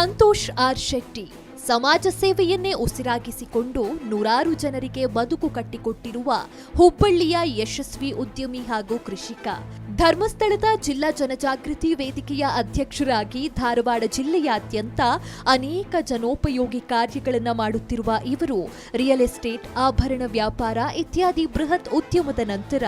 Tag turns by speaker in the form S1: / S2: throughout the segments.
S1: R Shetty. ಸಮಾಜ ಸೇವೆಯನ್ನೇ ಉಸಿರಾಗಿಸಿಕೊಂಡು ನೂರಾರು ಜನರಿಗೆ ಬದುಕು ಕಟ್ಟಿಕೊಟ್ಟಿರುವ ಹುಬ್ಬಳ್ಳಿಯ ಯಶಸ್ವಿ ಉದ್ಯಮಿ ಹಾಗೂ ಕೃಷಿಕ. ಧರ್ಮಸ್ಥಳದ ಜಿಲ್ಲಾ ಜನಜಾಗೃತಿ ವೇದಿಕೆಯ ಅಧ್ಯಕ್ಷರಾಗಿ ಧಾರವಾಡ ಜಿಲ್ಲೆಯಾದ್ಯಂತ ಅನೇಕ ಜನೋಪಯೋಗಿ ಕಾರ್ಯಗಳನ್ನು ಮಾಡುತ್ತಿರುವ ಇವರು ರಿಯಲ್ ಎಸ್ಟೇಟ್, ಆಭರಣ ವ್ಯಾಪಾರ ಇತ್ಯಾದಿ ಬೃಹತ್ ಉದ್ಯಮದ ನಂತರ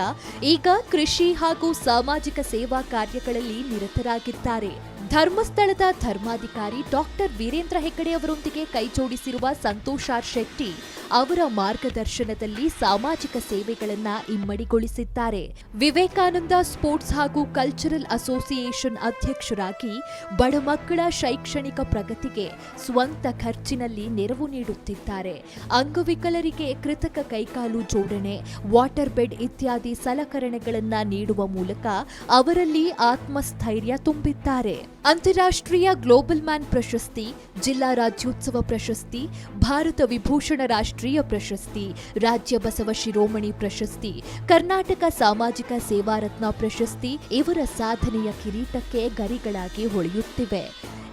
S1: ಈಗ ಕೃಷಿ ಹಾಗೂ ಸಾಮಾಜಿಕ ಸೇವಾ ಕಾರ್ಯಗಳಲ್ಲಿ ನಿರತರಾಗಿದ್ದಾರೆ. ಧರ್ಮಸ್ಥಳದ ಧರ್ಮಾಧಿಕಾರಿ ಡಾಕ್ಟರ್ ವೀರೇಂದ್ರ ಹೆಗ್ಗಡೆ ಅವರೊಂದಿಗೆ ಕೈಜೋಡಿಸಿರುವ ಸಂತೋಷಾರ್ ಶೆಟ್ಟಿ ಅವರ ಮಾರ್ಗದರ್ಶನದಲ್ಲಿ ಸಾಮಾಜಿಕ ಸೇವೆಗಳನ್ನ ಇಮ್ಮಡಿಗೊಳಿಸಿದ್ದಾರೆ. ವಿವೇಕಾನಂದ ಸ್ಪೋರ್ಟ್ಸ್ ಹಾಗೂ ಕಲ್ಚರಲ್ ಅಸೋಸಿಯೇಷನ್ ಅಧ್ಯಕ್ಷರಾಗಿ ಬಡ ಮಕ್ಕಳ ಶೈಕ್ಷಣಿಕ ಪ್ರಗತಿಗೆ ಸ್ವಂತ ಖರ್ಚಿನಲ್ಲಿ ನೆರವು ನೀಡುತ್ತಿದ್ದಾರೆ. ಅಂಗವಿಕಲರಿಗೆ ಕೃತಕ ಕೈಕಾಲು ಜೋಡಣೆ, ವಾಟರ್ ಬೆಡ್ ಇತ್ಯಾದಿ ಸಲಕರಣೆಗಳನ್ನು ನೀಡುವ ಮೂಲಕ ಅವರಲ್ಲಿ ಆತ್ಮಸ್ಥೈರ್ಯ ತುಂಬಿದ್ದಾರೆ. ಅಂತಾರಾಷ್ಟ್ರೀಯ ಗ್ಲೋಬಲ್ ಮ್ಯಾನ್ ಪ್ರಶಸ್ತಿ ಜಿಲ್ಲಾ ರಾಜ್ಯೋತ್ಸವ ಪ್ರಶಸ್ತಿ, ಭಾರತ ವಿಭೂಷಣ ರಾಷ್ಟ್ರೀಯ ಪ್ರಶಸ್ತಿ, ರಾಜ್ಯ ಬಸವ ಶಿರೋಮಣಿ ಪ್ರಶಸ್ತಿ, ಕರ್ನಾಟಕ ಸಾಮಾಜಿಕ ಸೇವಾರತ್ನ ಪ್ರಶಸ್ತಿ ಇವರ ಸಾಧನೆಯ ಕಿರೀಟಕ್ಕೆ ಗರಿಗಳಾಗಿ ಹೊಳೆಯುತ್ತಿವೆ.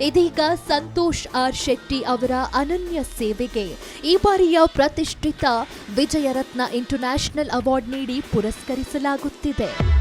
S1: ಇದೀಗ ಸಂತೋಷ್ ಆರ್ ಶೆಟ್ಟಿ ಅವರ ಅನನ್ಯ ಸೇವೆಗೆ ಈ ಬಾರಿಯ ಪ್ರತಿಷ್ಠಿತ ವಿಜಯರತ್ನ ಇಂಟರ್ನ್ಯಾಷನಲ್ ಅವಾರ್ಡ್ ನೀಡಿ ಪುರಸ್ಕರಿಸಲಾಗುತ್ತಿದೆ.